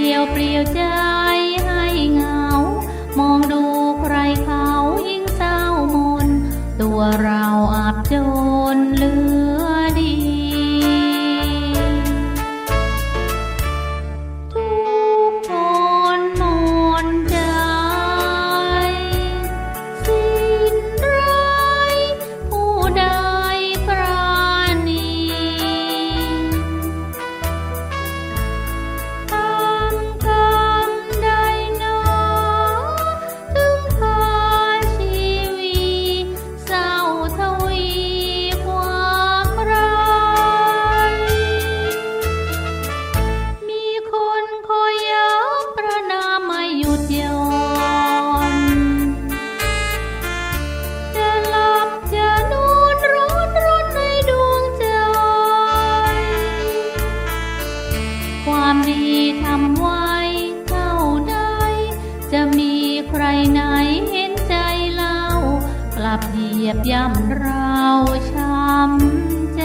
เดียวเปลี่ยวใจให้เหงา มองดูใครเขายิ่งเศร้ามน ตัวเราอับจน ทำไว้เท่าใดจะมีใครไหนเห็นใจเรา กลับเหยียบย่ำเราช้ำใจ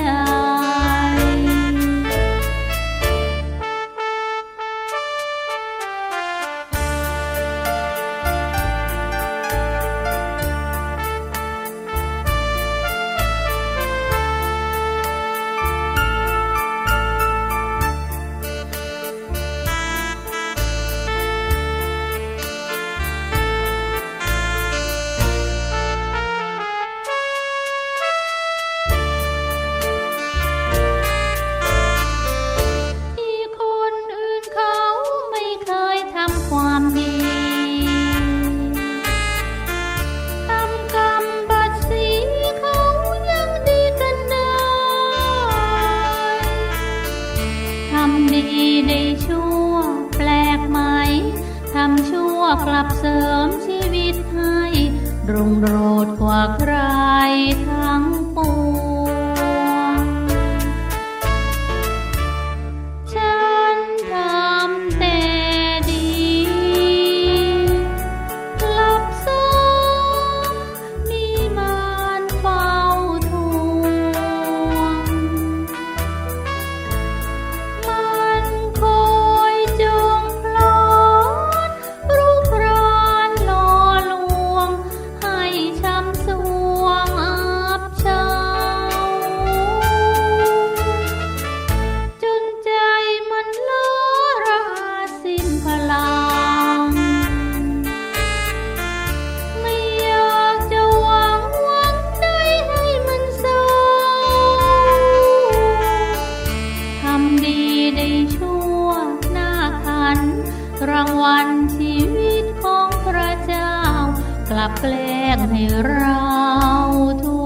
ดีได้ชั่วแปลกไหมทำชั่วกลับเสริมชีวิตให้รุ่งโรจน์กว่าใครทั้งปวง วันชีวิตของพระเจ้า กลับแปลงให้เราทุก